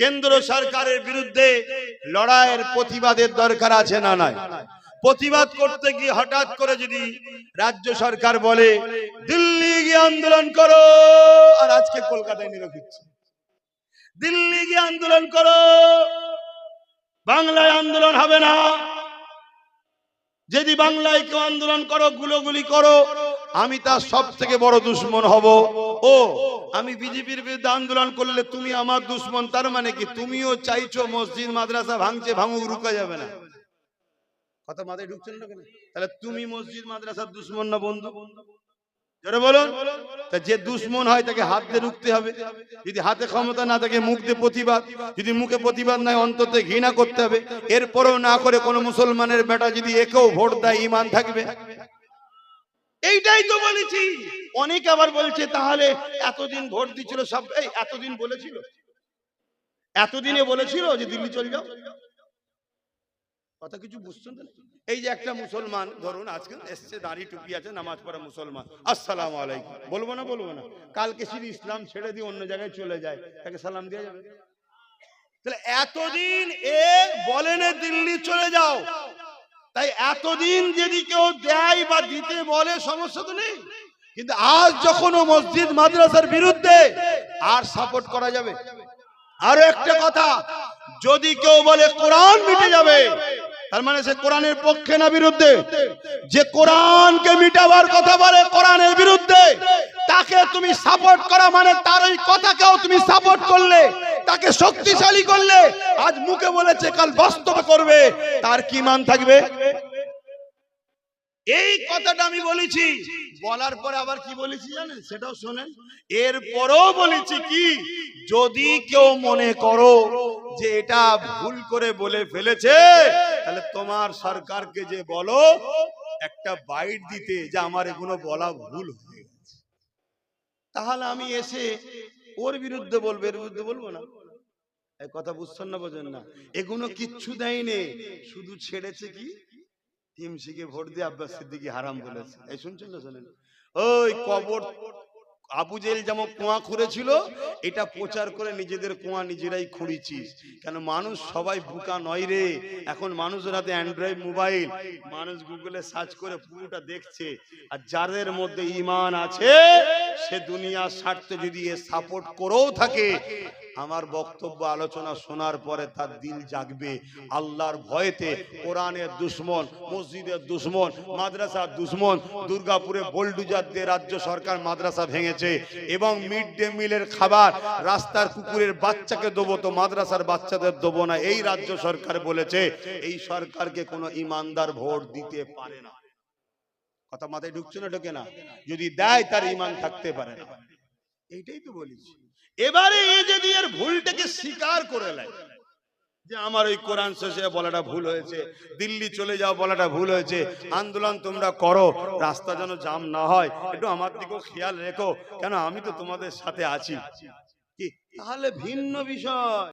কেন্দ্র সরকারের বিরুদ্ধে লড়াইয়ের প্রতিবাদের দরকার আছে না নাই? প্রতিবাদ করতে গিয়ে হঠাৎ করে যদি রাজ্য সরকার বলে, দিল্লি গিয়ে আন্দোলন করো। আর আজকে কলকাতায় নিরক্ষিচ্ছে দিল্লি গিয়ে আন্দোলন করো। বাংলায় আন্দোলন হবে না। যদি বাংলায় কেউ আন্দোলন করো, গুলোগুলি করো। আমি তার সব থেকে বড় দুশ্মন হব। ও, আমি বিজেপির বিরুদ্ধে আন্দোলন করলে তুমি আমার দুশ্মন, তার মানে কি? তুমিও চাইছো মসজিদ, মাদ্রাসা ভাঙছে, ভাঙুক রুকা যাবে না। হয় ঘৃণা করতে হবে। এরপরেও না করে কোনো মুসলমানের বেটা যদি একেও ভোট দেয় ইমান থাকবে। এইটাই তো বলেছি। অনেক আবার বলছে, তাহলে এতদিন ভোট দিচ্ছিল সব, এই এতদিন বলেছিল। এতদিনে বলেছিল যে দিল্লি চলে যাও। কথা কিছু বুঝছেন? এই যে একটা মুসলমান, ধরুন আজকে এসছে, দাড়ি টুপি আছে, নামাজ পড়া মুসলমান। আসসালামু আলাইকুম। বলব না বলব না? কালকে শুধু ইসলাম ছেড়ে দিয়ে অন্য জায়গায় চলে যায়, তাকে সালাম দেওয়া যাবে? তাহলে এতদিন এ বলেন দিল্লি চলে যাও। তাই এতদিন যদি কেউ দেয় বা দিতে বলে, সমস্যা তো নেই। কিন্তু আজ যখন ও মসজিদ মাদ্রাসার বিরুদ্ধে, আর সাপোর্ট করা যাবে। আরও একটা কথা, যদি কেউ বলে কোরআন মিটে যাবে, তার মানে সে কোরআনের পক্ষে না বিরুদ্ধে। যে কোরআনকে মিটাবার কথা বলে, কোরআনের বিরুদ্ধে তাকে তুমি সাপোর্ট করা মানে তার ওই কথাকেও তুমি সাপোর্ট করলে, তাকে শক্তিশালী করলে, আজ মুখে বলেছে, কাল বাস্তবে করবে, তার কি মান থাকবে? এই কথাটা আমি বলেছি, বলার পরে আবার কি বলেছি জানেন? সেটাও শোনেন। এরপরও বলেছি কি, যদি কেউ মনে করো যে এটা ভুল করে বলে ফেলেছে, তাহলে তোমার সরকারকে যে বলো, একটা বাইট দিতে যে আমার এগুলো বলা ভুল হয়ে তাহলে আমি এসে ওর বিরুদ্ধে বলব, এর বিরুদ্ধে বলব না। কথা বুঝছেন না, বোঝেন না। এগুলো কিচ্ছু দেয়নি। শুধু ছেড়েছে কি? টিমসিকে ভোট দিয়ে আব্বাস সিদ্দিকি হারাম বলেছে। এই শুনছেন না শোনেন ওই কবর আবু জেল যেমন কুয়া খুঁড়েছিল, এটা প্রচার করে নিজেদের কুয়া নিজেরাই খুঁড়িছিস। কেন মানুষ সবাই বুকা নয় রে। এখন মানুষের হাতে অ্যান্ড্রয়েড মোবাইল মানুষ গুগলে সার্চ করে পুরোটা দেখছে। আর যাদের মধ্যে ইমান আছে, সে দুনিয়া স্বার্থে যদি এ সাপোর্ট করেও থাকে আমার বক্তব্য, আলোচনা শোনার পরে তার দিল জাগবে। আল্লাহর ভয়েতে কোরআনের দুশ্মন, মসজিদের দুশ্মন, মাদ্রাসার দুশ্মন, দুর্গাপুরে বোল্ডুজার দিয়ে রাজ্য সরকার মাদ্রাসা ভেঙেছে এবং মিড ডে মিলের খাবার রাস্তার কুকুরের বাচ্চাকে দেবো তো মাদ্রাসার বাচ্চাদের দেবো না, এই রাজ্য সরকার বলেছে। এই সরকারকে কোনো ইমানদার ভোট দিতে পারে না। কথা মাথায় ঢুকছে না, ঢোকে না। যদি দেয় তার ইমান থাকতে পারে না। এইটাই তো বলেছি এবারে এ যদি এর ভুলটাকে স্বীকার করে নেয়, যে আমার ওই কোরআন শেষে বলাটা ভুল হয়েছে, দিল্লি চলে যাও বলাটা ভুল হয়েছে, আন্দোলন তোমরা করো, রাস্তা যেন জাম না হয়, একটু আমার দিকেও খেয়াল রেখো। কেন আমি তো তোমাদের সাথে আছি। তাহলে ভিন্ন বিষয়।